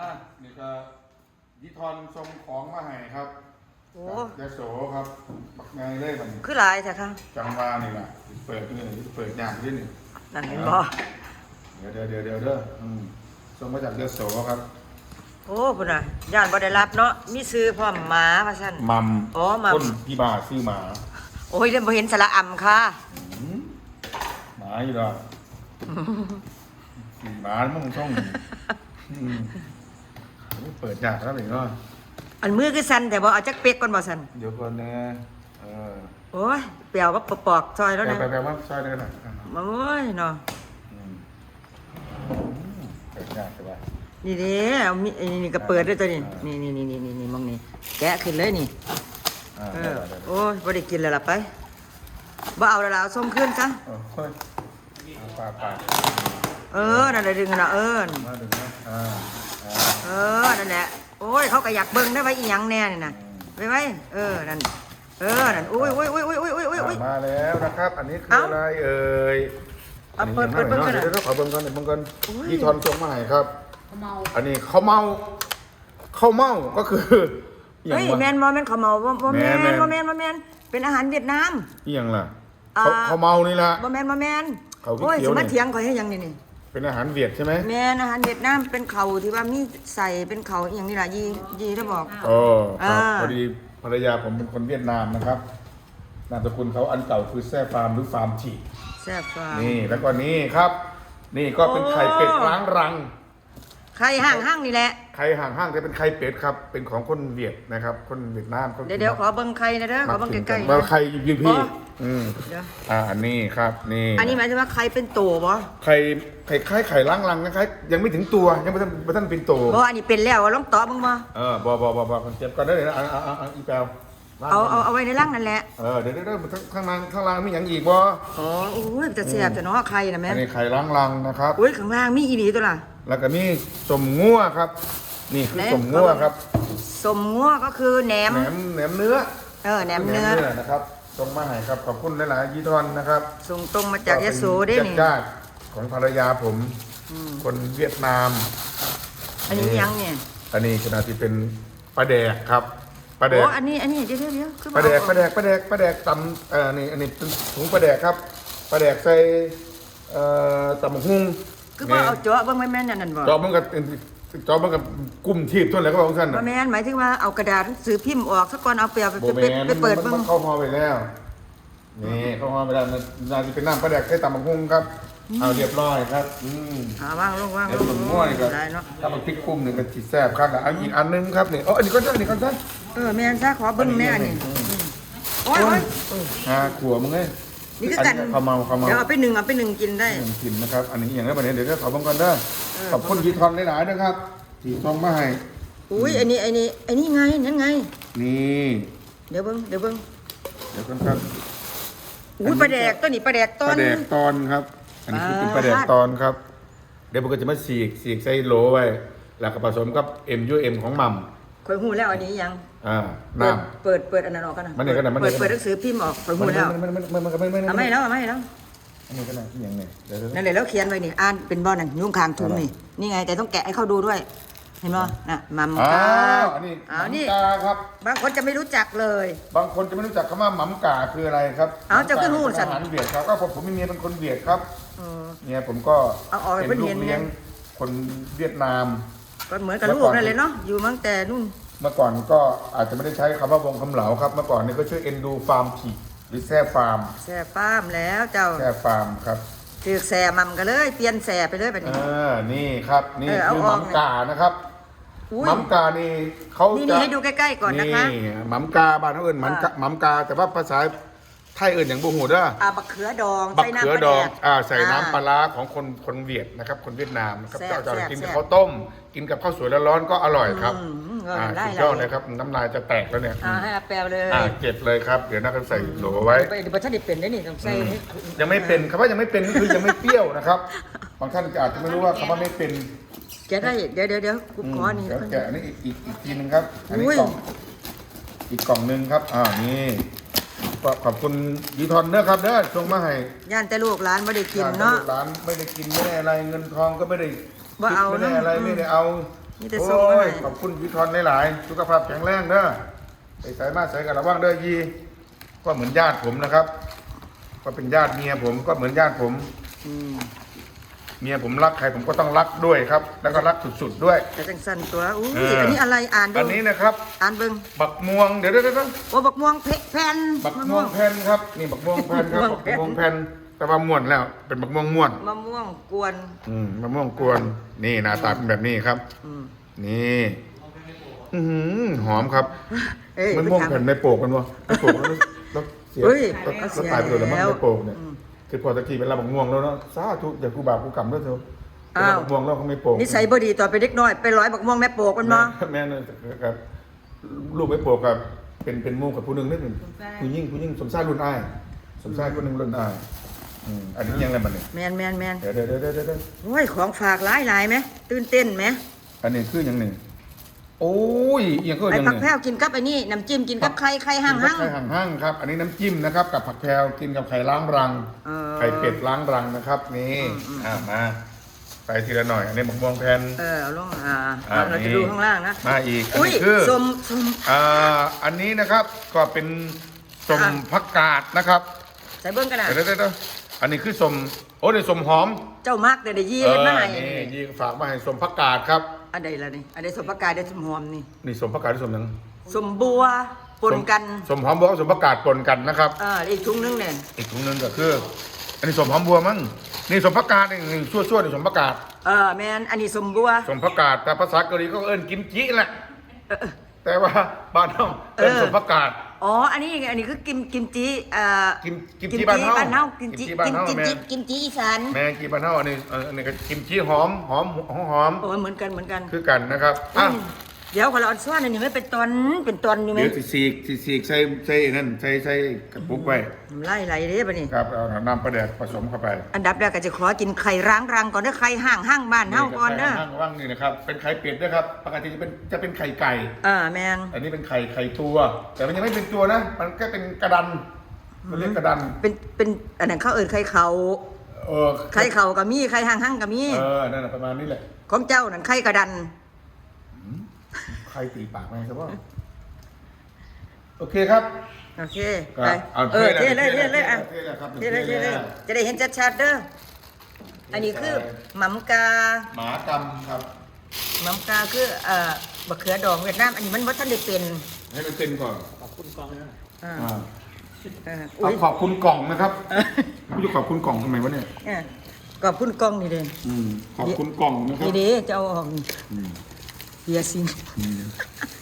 อะนี่ก็ยิทอนส่งของมาให้ครับโอ้ยาโสครับบักไงเลยมันคือหลายแท้ค่ะจังหวานี่แหละเปิดนี่เปิดยากด้วยนี่นั่นเห็นบ่เดี๋ยวเดี๋ยวเดี๋ยวเดี๋ยวเด้ออืมส่งมาจากยาโสครับ โอ้พุ่นน่ะย่านบ่ได้รับเนาะมีซื้อพร้อมหมาว่าซั่นมัมอ๋อมัมคนพี่บาซื้อหมา โอ้ยเดี๋ยวบ่เห็นสระอ่ำค่ะอืมหมาอยู่ดอกหมามั่งช่องอืมโอ้ เปิดยากครับอีกเนาะอันมือคือสั่นแต่บ่เอาจักเป๊กก่อนบ่สั่นเดี๋ยวก่อนนะเออโอ้ยเปรียวว่าปอกๆซอยแล้วไปนะไปไปว่าซอยได้หน่อยอะโอ้ยเนาะอืมเปิดยากใช่ปะนี่เด้เอามีอันนี่ก็เปิดด้วยตัวนี้นี่นี่นี่นี่นี่นี่มองนี่แกะขึ้นเลยนี่อ่าเอได้อได้ได้โอ้ยบ่ได้กินแล้วล่ะไปบ่เอาแล้วล่ะเอาส้มขึ้นซะเออเฮ้ยเอาปากปากเออนั่นแหละดึงกันนะเออมาดึงนะอ่าอ่า เออนั่นแหละโอ้ยเขาก็อยากเบิ่งได้ไว้อีหยังแน่นี่นะไว้ไว้เออนั่นเออนั่นอุ้ยอุ้ยอุ้ยอุ้ยอุ้ยอุ้ยอุ้ยอุ้ย มาแล้วนะครับ อันนี้คือเอ้าอะไรเอ่ยเอาเปิดเปิดเปิดเดี๋ยวเปิดเดี๋ยวเดี๋ยวขอเบิ่งก่อนเดี๋ยวเบิ่งก่อนอุ้ย พี่ทอนส่งมาให้ครับเมาอันนี้ข้าวเมาข้าวเมาก็คืออหย่างเฮ้ยวะแมนบ่แมนเขาวเมาบ่บ่แมแม่นนแม่นบ่แมนบ่แมนเป็นอาหารเวียดนาม อหย่างล่ะอ่า ข้าวข้าวเมานี่ละบ่แมนบ่แมนเขาเขียวๆโอ้ยนี่สิมาเถียงข่อยให้หยังนี่นี่ เป็นอาหารเวียดใช่ไหมแม่นอาหารเวียดนามเป็นเขาที่ว่ามีใส่เป็นเขาอหย่างนี้ล่ะยียีได้บอก โอ้ครับอ่า พอดีภรรยาผมเป็นคนเวียดนามนะครับนามสกุลเขาอันเก่าคือแซ่ฟาร์มหรือฟาร์มฉีแซ่บฟ้า นี่แล้วก็นี่ครับ นี่ก็เป็นไข่เป็ดโอ้ล้างรัง ใครห่างห้างนี่แหละ ไข่ห่างห้างจะเป็นไข่เป็ดครับ เป็นของคนเวียดนะครับ คนเวียดนามขาเดี๋ยวเดี๋ยวขอเบิ่งใครนะเด้อขอเบิ่งใกล้ๆว่านะไข่ยืนพี่อ๋ออื มเดี๋ยวอ่าอันนี้ครับนี่อันนี้หมายถึงว่าใครเป็นโตบ่ไข่ไข่ไข่ไข่ล้างรังนะครับยังไม่ถึงตัวยังไม่ทันไม่ทันเป็นตัวบ่อันนี้เป็นแล้วว่าลองตอบมึงบ่เออบอบอบอบอคนเจ็บก่อนได้เลยนะอ่าอ่าอ่าอ่าอีแปล วล้งเอาเอาเอาไว้ในร่างนั่นแหละเออเดี๋ยวเดี๋ยวเดี๋ยวข้างข้างล่างข้างล่างมีอย่างอีกบ่อ๋อโอ้ยจะแซ่บแต่เนาะใครนะแม่อันนี้ไข่ล้างรังนะครับอุ้ยข้างล่างมีอีหลีตัวล่ะแล้วก็มีสมงัวครับ นี่คือไหนสมงัวครับสมงัวก็คือแหนมแหนมแหนมเนื้อเออแหนมเนื้อนะครับส่งมาให้ครับขอบคุณหลายๆยี่ทอนนะครับส่งตรงมาจากยโสได้นี่ญาติๆของภรรยาผมคนเวียดนาม อันนี้ยังเนี่ยอันนี้ขณะที่เป็นปลาแดกครับ ปลาแดโอ้กอันนี้อันนี้เดี๋ยวเดี๋ยวเดี๋ยวคือปลาแดกเอปลาแดกปลาแดกปลาแดกตำเอ่อนี่อันนี้เป็นถุงปลาแดกครับปลาแดกใส่เอ่อตำบักหุ่งคือว่าเอาเจาะเบิ่งแม่นแม่นนั่นนั่นบ่จอบมันกับจอบมันกับกุ้มทีบทั่วแล้วก็บอกสั้นบ่น่ะแม่นหมายถึงว่าเอากระดาษหนังสือพิมพ์ออกซะก่อนเอาเปรียบไปโบไปแมนไปเปิดเบิ่มังนเข้าหอไปแล้วนี่เข้าหอไปแล้วมันน่าจะเป็นน้ำปลาแดกใส่ตำบักหุ่งครับ เอาเรียบร้อยครับอืมอ่าวางลงวางลเดี๋ยวงผมง่วยก็ได้เนาะถ้ามันพริกกุ้มหนึ่งก็จีแซ่บครับอะเอาอีกอันหนึงครับนี่อ๋ออันนี้ก็ได้อันนี้ก็ได้เออแม่นซะขอเบิ่งแม่อันนี้โอ้ยโอ้ยอ่าขัวมึงไงนี่คือกันข้าวเมาข้าวเมา เดี๋ยวเอาไปหนึ่งเอาไปหนึ่งกินได้กินนะครับ อันนี้อย่างนั้นประเด็นเดี๋ยวจะขอบังก่อนเด้อเออ ขอบคุณยีทอนหลายๆนะครับที่ส่งมาให้ อุ้ยอันนี้อันนี้อันนี้ไงนั่นไง นี่เดี๋ยวเบิ่งเดี๋ยวเบิ่งเดี๋ยวกันครับอุ้ยปลาแดกตัวนี้ปลาแดกตปอนลาแดกตอนครับ อันนี้คือเป็นปปลาลาแดกตอนครับ เดี๋ยวผมก็จะมาสีกสีกใส่โหลไว้ แล้วก็ผสมกับ MUM ของหม่ข่อยหูแล้วอันนี้ยังำอ่าเปิดน้ำ เปิดเปิดอันนั้นออกกันนะมันเนี่ยกันนะมันเนี่เปิยดกันนะเปิดหนังสือพิมพ์ออกข่อยหูแล้วมันมันมันมันมันมันเอาไม่แล้วเอาไม่แล้วอันนี้ก็ได้ที่อย่างเนี่ยเดี๋ยวเดี๋ยว นั่นแหละแล้วเขียนไว้นี่อ่านเป็นบ่อนั่นยุ่งคางทุนนี่นี่ไง แต่ต้องแกะให้เขาดูด้วย เห็นบ่น่ะมัมอ้ากาวอันนี้อ้าวนี่หม่ำกาครับ บางคนจะไม่รู้จักเลย บางคนจะไม่รู้จักคำว่าหม่ำกาคืออะไรครับอ้าวเจ้าขึ้นหูสั่สั่นอาหารเวียดครับก็ผมผมมีเมียเป็นคนเวียดครับเออเมียผมก็เอาออกไปเป็นลูเพิ่กนเห็นเลี้ยงคนเวียดนาม ก็เหมือนกับลูกนั่นเลยเนาะอยู่มั้งแต่นู่น เมื่อก่อนก็อาจจะไม่ได้ใช้คำว่าวงคำเหลาครับ เมื่อก่อนนี่ก็ชื่อเอ็นดูฟาร์มผีหรือแซ่ฟาร์มแซ่ป้ามแล้วเจ้าแซ่ฟาร์มครับถือแซ่มัมกันเลย เปลี่ยนแซ่ไปเลยแบบเอนี้อนี่ครับนี่เออเอาคืออหอกม่ำกานะครับอุ้ยหม่ำกานี่เขานี่จะนี่ให้ดูใกล้ๆก่อนนะคะหม่ำกาบ้านเขาเอิญหม่ำกาอ่าหม่ำกา แต่ว่าภาษา ไทยเอิญอย่างบูหูเด้ออ่าบักเขือดองบักใส่เขือน้ำปลาดองแดกอ่าใส่น้ำปลาอ่ร้าของคนคนเวียดนะครับ คนเวียดนามนะครับแซ่บเจ้าจะแซ่บกินกับแซ่บข้าวต้ม กินกับข้าวสวยร้อนๆก็อร่อยครับอืมเอออ่าได้สุดยอดเลยเลยครับน้ำลายจะแตกแล้วเนี่ยอ่าให้อาแปลเลยอ่าเก็บเลยครับเดี๋ยวน่าจะใส่โหลไว้ ไปเดี๋ยวท่านได้เป็นได้นี่ต้องใส่ให้ยังไม่เป็นคำว่ายังไม่เป็นก็คือยังไม่เปรี้ยวนะครับบางท่านอาจจะไม่รู้ว่าคำว่าไม่เป็นแกะได้เดี๋ยวเดี๋ยวเดี๋ยวกูอืมขอนี่เดี๋ยวแกะอันนี้อีกอีกอีกทีหนึงครับ อันนี้อุ้ย กล่องอีกกล่องหนึ่งครับอ่านี่ก็ ขอบคุณยีทอนเนอะครับเด้อส่งมาให้ย่านแต่ลูกหลานไม่ได้กินเนาะร้านไม่ได้กินไม่ได้อะไรเงินทองก็ไม่ได้บ่เอาไม่ได้เนอะอะไรอืมไม่ได้เอามีแต่โอ้ส่งมาให้ยขอบคุณพี่ทอนหลายๆสุขภาพแข็งแรงเด้อไปใส่มาใส่กันระวังเด้อยีก็เหมือนญาติผมนะครับ ก็เป็นญาติเมียผมก็เหมือนญาติผม อืม เมียผมรักใครผมก็ต้องรักด้วยครับ แล้วก็รักสุดๆด้วย แต่จังสั่นตัวอุ้ยเอออั อันนี้อะไรอ่านดูอันนี้นะครับ อ่านเบิ่งบักม่วงเดี๋ยวเดี๋ยวเดี๋ยวโอ้บักม่วงเพแผ่นบักม่วงแผ่นครับ นี่บักม่วงแผ่นครับบับักกม่วงแผ่นม่วงแผ่นแต่ว่าม่วนแล้ว เป็นบักม่วงม่วนมะม่วงกวนอืมมะม่วงกวน นี่หน้าตาเป็นแบบนี้ครับ อืมนี่ อื้อหือหอมครับ เอ้ยมันม่วงไปถา แผ่นในโปกมันวะในโปกแล้วแล้วเสียเฮ้ยแล้วก็เสียแล้วตายไปเลยแล้วมั้งแล้วในโปกเนี่ย อืม คือพอตะกี้เป็นลาบักม่วงแล้วเนาะสาธุอย่ากูบาปกูกรรมด้วยเถอะเป็นอ้าวลาบักม่วงแล้วเขาไม่โปกนิสัยบ่ดีต่อไปเด็กน้อยไปร้อยบักม่วงแม่โปกมันมาแม่เนี่ยครับลูกไม่โปกกับเป็นเป็นหมู่กับผู้หนึ่งนิดหนึ่งผู้ยิ่งผู้ยิ่งสมชายรุ่นอ้ายสมชายคนหนึ่งรุ่นอ้ายอืมอันนี้ยังไงมันเนี่ยแมนแมนแมนเดี๋ยวเดี๋ยวเดี๋ยวเดี๋ยวเดี๋ยวโอ้ยของฝากหลายหลายไหมตื่นเต้นไหมอันนี้คืออย่างหนึ่ง โอ้ยอหย่างก็อไอ้ย่างหผักนึ่งแพรวกินกับไอ้นี่น้ำจิ้มกินกับไข่ไข่ห่างกินห่ากับงไข่ห่างห้างครับ อันนี้น้ำจิ้มนะครับ กับผักแพรวกินกับไข่ล้างรังเออไข่เป็ดล้างรังนะครับ นี่อ่ามาใส่ทีละหน่อยอันนี้หมกม่วงแผ่นเออเอาลงอ่าอ่าเราจะนี่ดูข้างล่างนะมาอีกอันอุ้ยนี้คือสมสมอ่าอันนี้นะครับก็เป็นสมอะผักกาดนะครับใส่เบิ้งกันนะเดี๋ยวเดี๋ยวเดี๋ยวอันนี้คือสมโอ้นี่สมหอม เจ้ามากเดี๋ยวได้ยี่เอเห็นอมาให้นี่ยิงฝากมาให้สมผักกาดครับ อันใดล่ะนี่ อันใดสมประกาศได้สมหอมนี่ นี่สมผักกาดที่สมหยังสมบัวปนกัน สมหอมบัวกับสมผักกาดปนกันนะครับ เอออีกถุงนึงเนี่ยอีกถุงหนึงก็คือ อันนี้สมหอมบัวมั้งนี่สมผักกาดนี่ชั่วชั่วๆนี่สมผักกาดเออแมนอันนี้สมบัว สมผักกาดแต่ภาษาเกาหลีก็เอิ้นกิมจิแหละเออแต่ว่าบ้านเราเอิ้นเออ สมผักกาด อ๋อ อันนี้อันนี้คือกิมกิมจิเอ่อกิมกิมจิบ้านเฮาบ้านเฮากิมจิกิมจิบ้านเฮากิมแม่จิกิมจิอีสานแม่งกินบ้านเฮาอันนี้เอ่ออันนี้ก็กิมจิหอมหอมหอมหอมโอ้ยเหมือนกันเหมือนกัน คือกันนะครับอะอืม เดี๋ยวคนละอันซ้อนอันนี้ไม่เป็นตอนเป็นตอนอยู่ไหมเดี๋ยวสิสีกสิสีกใส่ใส่นั่นใส่ใส่กระปุกไว้ไล่ไหลเลยปะนี่ครับเอาน้ำปลาแดกผสมเข้าไป อันดับแรกก็จะขอกินไข่ร้างรังก่อนเด้อไข่ห่างห่างบ้านเฮาก่อนเด้อไข่ห้างว่างนี่นะครับเป็นไข่เป็ดด้วยครับปกติจะเป็นจะเป็นไข่ไก่อ่าแมนอันนี้เป็นไข่ไข่ตัว แต่มันยังไม่เป็นตัวนะ มันก็เป็นกระดันมันเรียกกระดันเป็นเป็นอันนั้นเขาเอิ้นไข่เขาเออไข่เขาก็มีไข่ห่างห่างก็มีเออนั่นแหละประมาณนี้แหละของเจ้านั่นไข่กระดัน ใครตีปากไหมครับว่าโอเคครับโอเคก็ไปเอาเออเทเทเลเลยยเทเทเลยเลยอะเทเลยครับเทเลยเทเลยเทเลยจะได้เห็นชัดๆเด้ออันนี้คือหม่ำกาหมากรรมครับหม่ำกาคือเอ่อบักเขือดองเวียดนามอันนี้มันบ่ทันได้เป็นให้มันเป็นก่อนอ่าอ่าเออเอาอุ้ยขอบคุณกล่องนะครับไม่รู้ขอบคุณกล่องทำไมวะเนี่ยเออขอบคุณกล้องนี่เด้อืมขอบคุณกล่องนะครับนี่เด้จะเอาออก นี่อื